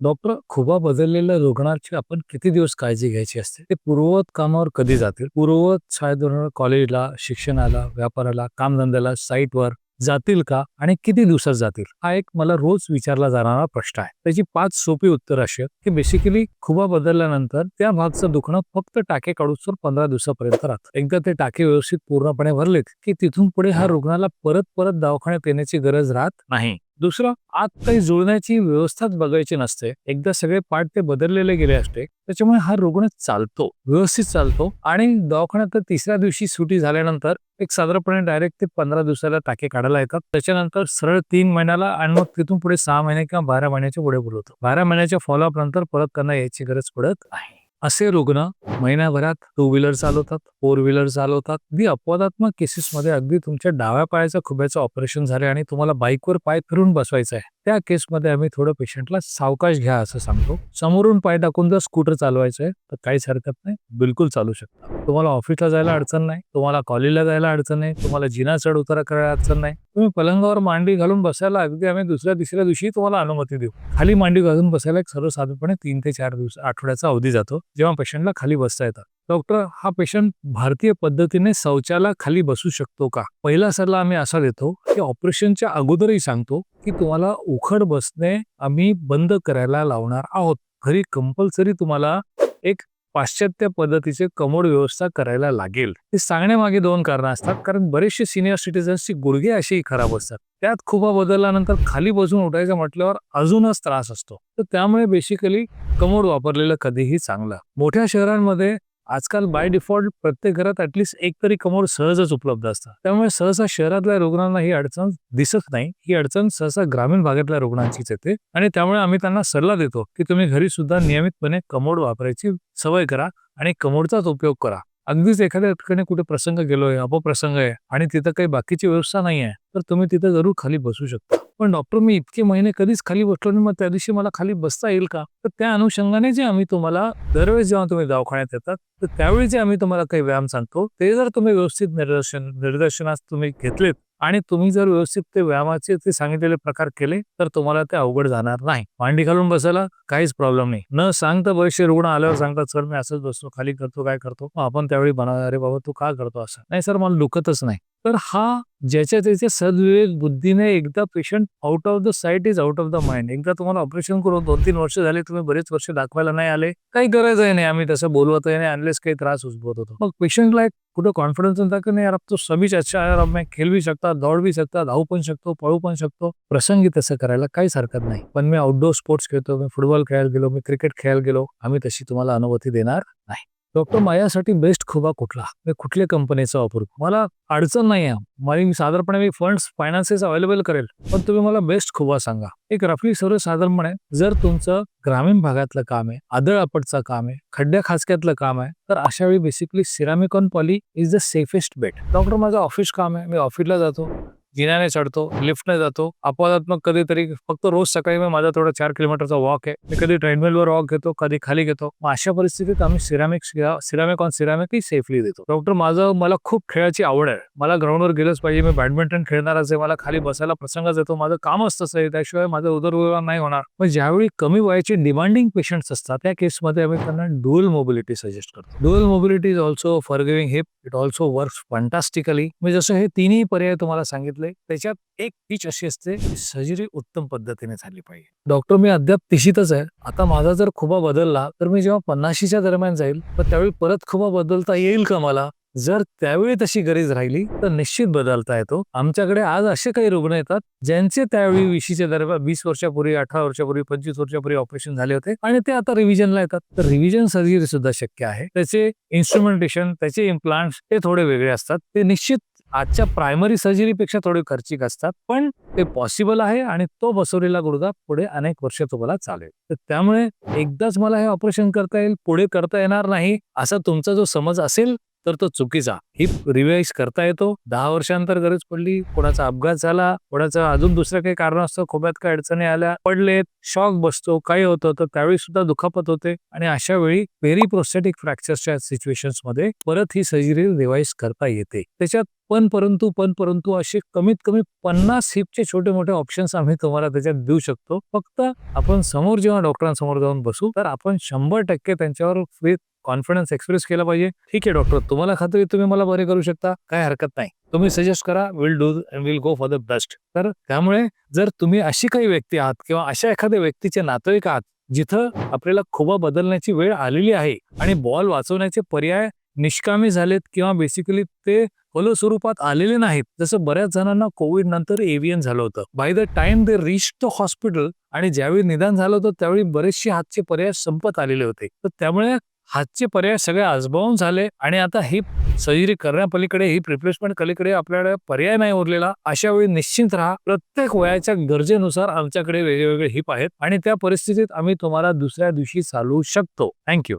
Doctor खुबा बदललेल्या रुग्णाची आपण किती दिवस काळजी घ्यायची असते? ते पूर्ववत कामावर कधी जातील? पूर्ववत शाळेत कॉलेजला शिक्षणाला व्यापाराला कामधंद्याला साईटवर जातील का? आणि किती दिवसात जातील? हा एक मला रोज विचारला जाणारा प्रश्न आहे. त्याची पाच सोपी उत्तर अशी की बेसिकली खुबा बदलल्यानंतर त्या भागचं दुखणं फक्त टाके काढूसर पंधरा दिवसापर्यंत राहतं. एकदा ते टाके व्यवस्थित पूर्णपणे भरलेत की तिथून पुढे ह्या रुग्णाला परत परत दवाखान्यात येण्याची गरज राहत नाही. दुसरं आत काही जुळण्याची व्यवस्थाच बघायची नसते. एकदा सगळे पार्ट ते बदललेले गेले असते. त्याच्यामुळे हा रुग्ण चालतो व्यवस्थित चालतो आणि दवाखान्यात तर तिसऱ्या दिवशी सुटी झाल्यानंतर एक साधारणपणे डायरेक्ट ते पंधरा दिवसाला टाके काढायला येतात. त्याच्यानंतर सरळ तीन महिन्याला आणि मग तिथून पुढे सहा महिने किंवा बारा महिन्याच्या पुढे बोलवतो. बारा महिन्याच्या फॉलोअप नंतर परत त्यांना यायची गरज पडत आहे. असे रुग्ण महिन्याभरात टू व्हीलर चालवतात फोर व्हीलर चालवतात. अगदी अपवादात्मक केसेसमध्ये अगदी तुमच्या डाव्या पायाचं खुब्याचं ऑपरेशन झाले आणि तुम्हाला बाईकवर पाय फिरून बसवायचं आहे त्या केसमध्ये आम्ही थोडं पेशंटला सावकाश घ्या असं सांगतो. समोरून पाय टाकून जर स्कूटर चालवायचं आहे तर काहीच हरकत नाही. बिलकुल चालू शकता. तुम्हाला ऑफिसला जायला अडचण नाही. तुम्हाला कॉलेजला जायला अडचण नाही. तुम्हाला जिना चढ उतारा करायला अडचण नाही. तुम्ही पलंगावर मांडी घालून बसायला अगदी आम्ही दुसऱ्या तिसऱ्या दिवशी तुम्हाला अनुमती देऊ. खाली मांडी घालून बसायला एक सर्वसाधारणपणे तीन ते चार दिवस आठवड्याचा अवधी जातो जेव्हा पेशंटला खाली बसता येतं. डॉक्टर हा पेशंट भारतीय पद्धतीने शौचाला खाली बसू शकतो का? पहिला सल्ला आम्ही असा देतो की ऑपरेशनच्या अगोदरही सांगतो की तुम्हाला उखड बसणे आम्ही बंद करायला लावणार आहोत. घरी कंपल्सरी तुम्हाला एक पाश्चात्य पद्धतीचे कमोड व्यवस्था करायला लागेल. हे सांगण्यामागे दोन कारणं असतात. कारण बरेचसे सिनियर सिटीजन्सची गुडघे अशीही खराब असतात. त्यात खुबा बदलल्यानंतर खाली बसून उठायचं म्हटल्यावर अजूनच त्रास असतो. तर त्यामुळे बेसिकली कमोड वापरलेलं कधीही चांगलं. मोठ्या शहरांमध्ये आजकाल बाय डिफॉल्ट प्रत्येक घरात ऍटलिस्ट एक तरी कमोड सहजच उपलब्ध असतात. त्यामुळे सहसा शहरातल्या रुग्णांना ही अडचण दिसत नाही. ही अडचण सहसा ग्रामीण भागातल्या रुग्णांचीच येते. आणि त्यामुळे आम्ही त्यांना सल्ला देतो की तुम्ही घरी सुद्धा नियमितपणे कमोड वापरायची सवय करा आणि कमोडचाच उपयोग करा. अगदीच एखाद्या ठिकाणी कुठे प्रसंग गेलोय अपप्रसंग आहे आणि तिथं काही बाकीची व्यवस्था नाही आहे तर तुम्ही तिथं जरूर खाली बसू शकता. पण डॉक्टर मी इतके महिने कधीच खाली बसलो नाही मग त्या दिवशी मला खाली बसता येईल का? तर त्या अनुषंगाने जे आम्ही तुम्हाला दरवेळेस जेव्हा तुम्ही दवाखान्यात येतात तर त्यावेळी जे आम्ही तुम्हाला काही व्यायाम सांगतो ते जर तुम्ही व्यवस्थित निर्देशन निर्देशनास तुम्ही घेतलेत आणि तुम्ही जर व्यवस्थित ते व्यायामाचे ते सांगितलेले प्रकार केले तर तुम्हाला ते अवघड जाणार नाही. मांडी घालून बसायला काहीच प्रॉब्लेम नाही. न सांगता बरेचसे रुग्ण आल्यावर सांगतात सर मी असंच बसतो खाली करतो काय करतो. मग आपण त्यावेळी म्हणा अरे बाबा तू का करतो असं? नाही सर मला दुखतच नाही. तर हा ज्याच्या त्याच्या सद्विवेक बुद्धीने एकदा patient out of the sight is out of the mind एकदा तुम्हाला ऑपरेशन करून दोन तीन वर्ष झाले तुम्ही बरेच वर्ष दाखवायला नाही आले. काही गरजही नाही आम्ही तसं बोलवतही नाही अनलेस काही त्रास उद्भवत होतो. मग पेशंटला एक कुठं कॉन्फिडन्स होता की नाही यार तो सभीच अच्छा यार और अब मैं खेल भी दौड भी धावू पण शकतो पळू पण शकतो. प्रसंगी तसं करायला काहीच हरकत नाही. पण मी आउटडोर स्पोर्ट्स खेळतो मी फुटबॉल खेळायला गेलो मी क्रिकेट खेळायला गेलो आम्ही तशी तुम्हाला अनुमती देणार नाही. डॉक्टर माझ्यासाठी बेस्ट खुबा कुठला? मी कुठल्या कंपनीचा वापरू मला अडचण नाही आहे. मला साधारणपणे मी फंड्स फायनान्सेस अवेलेबल करेल. पण तुम्ही मला बेस्ट खुबा सांगा. एक रफली सर्वसाधारणपणे जर तुमचं ग्रामीण भागातलं काम आहे आदळ आपटचं काम आहे खड्ड्या खासक्यातलं काम आहे तर अशा वेळी basically ceramic on poly is the safest bet doctor माझं ऑफिस काम आहे. मी ऑफिसला जातो. जिन्याने चढतो लिफ्टने जातो. अपवादात्मक कधीतरी फक्त रोज सकाळी मी माझा थोडा चार किलोमीटरचा वॉक आहे. मी कधी ट्रेडमिलवर वॉक घेतो कधी खाली घेतो. मग अशा परिस्थितीत आम्ही सिरामिक सिरामिक ऑन सिरामिक ही सेफली देतो. डॉक्टर माझं मला खूप खेळाची आवड आहे. मला ग्राउंडवर गेलंच पाहिजे. मी बॅडमिंटन खेळणारच आहे मला खाली बसायला प्रसंगच येतो. माझं कामच तसं आहे. त्याशिवाय माझं उदरनिर्वाह नाही होणार. पण ज्यावेळी कमी वयाचे डिमांडिंग पेशंट्स असतात त्या केसमध्ये आम्ही त्यांना डुअल मोबिलिटी सजेस्ट करतो. Dual mobility is also for giving hip it also work fantastically मी जसं हे तिन्ही पर्याय तुम्हाला सांगितले त्याच्यात एक पीच अशी असते की सर्जरी उत्तम पद्धतीने झाली पाहिजे. डॉक्टर मी अद्याप तिशीतच आहे. आता माझा जर खुबा बदलला तर मी जेव्हा पन्नाशीच्या दरम्यान जाईल तर त्यावेळी परत खुबा बदलता येईल का मला? जर त्यावेळी तशी गरज राहिली तर निश्चित बदलता येतो. आमच्याकडे आज असे काही रुग्ण येतात ज्यांचे त्यावेळी विशीच्या दरम्यान वीस वर्षापूर्वी अठरा वर्षापूर्वी पंचवीस वर्षापूर्वी ऑपरेशन झाले होते आणि ते आता रिव्हिजनला येतात. तर रिव्हिजन सर्जरी सुद्धा शक्य आहे. त्याचे इन्स्ट्रुमेंटेशन त्याचे इम्प्लांट ते थोडे वेगळे असतात. ते निश्चित आजच्या प्रायमरी सर्जरीपेक्षा थोडे खर्चिक असतात पण ते पॉसिबल आहे आणि तो बसवलेला गुडघा पुढे अनेक वर्ष तुम्हाला चालेल. तर त्यामुळे एकदाच मला हे ऑपरेशन करता येईल पुढे करता येणार नाही असा तुमचा जो समज असेल तर तो चुकीचा. हिप रिवाईज करता येतो. दहा वर्षांतर गरज पडली कोणाचा अपघात झाला कोणाचा अजून दुसरं काही कारण असतं खोब्यात काही अडचणी आल्या पडलेत शॉक बसतो काही होतं तर त्यावेळी सुद्धा दुखापत होते आणि अशा वेळी पेरी प्रोस्टॅटिक फ्रॅक्चरच्या सिच्युएशनमध्ये परत ही सर्जरी रिवाईज करता येते. त्याच्यात पण परंतु पण परंतु असे कमीत कमी पन्नास हिपचे छोटे मोठे ऑप्शन्स आम्ही तुम्हाला त्याच्यात देऊ शकतो. फक्त आपण समोर जेव्हा डॉक्टरांसमोर जाऊन बसू तर आपण शंभर टक्के त्यांच्यावर विथ कॉन्फिडन्स एक्सप्रेस केला पाहिजे. ठीक आहे डॉक्टर तुम्हाला खात्री तुम्ही मला बरे करू शकता. काय हरकत नाही. तुम्ही सजेस्ट करा will do will go for the best तर त्यामुळे जर तुम्ही अशी काही व्यक्ती आहात किंवा अशा एखाद्या व्यक्तीचे नातेवाईक आहात जिथं आपल्याला खुबा बदलण्याची वेळ आलेली आहे आणि बॉल वाचवण्याचे पर्याय निष्कामी झालेत किंवा बेसिकली ते फलस्वरूपात आलेले नाहीत. जसं बऱ्याच जणांना कोविड नंतर एव्हियन झालं होतं. By the time they reach the hospital आणि ज्यावेळी निदान झालं होतं त्यावेळी बरेचसे हातचे पर्याय संपत आलेले होते. तर त्यामुळे हातचे पर्याय सगळे आजबावून झाले आणि आता ही सर्जरी करण्यापलीकडे ही रिप्लेसमेंट कलीकडे आपल्याकडे पर्याय नाही उरलेला. अशा वेळी निश्चिंत राहा. प्रत्येक वयाच्या गरजेनुसार आमच्याकडे वेगवेगळे हिप आहेत आणि त्या परिस्थितीत आम्ही तुम्हाला दुसऱ्या दिवशी चालवू शकतो. थँक्यू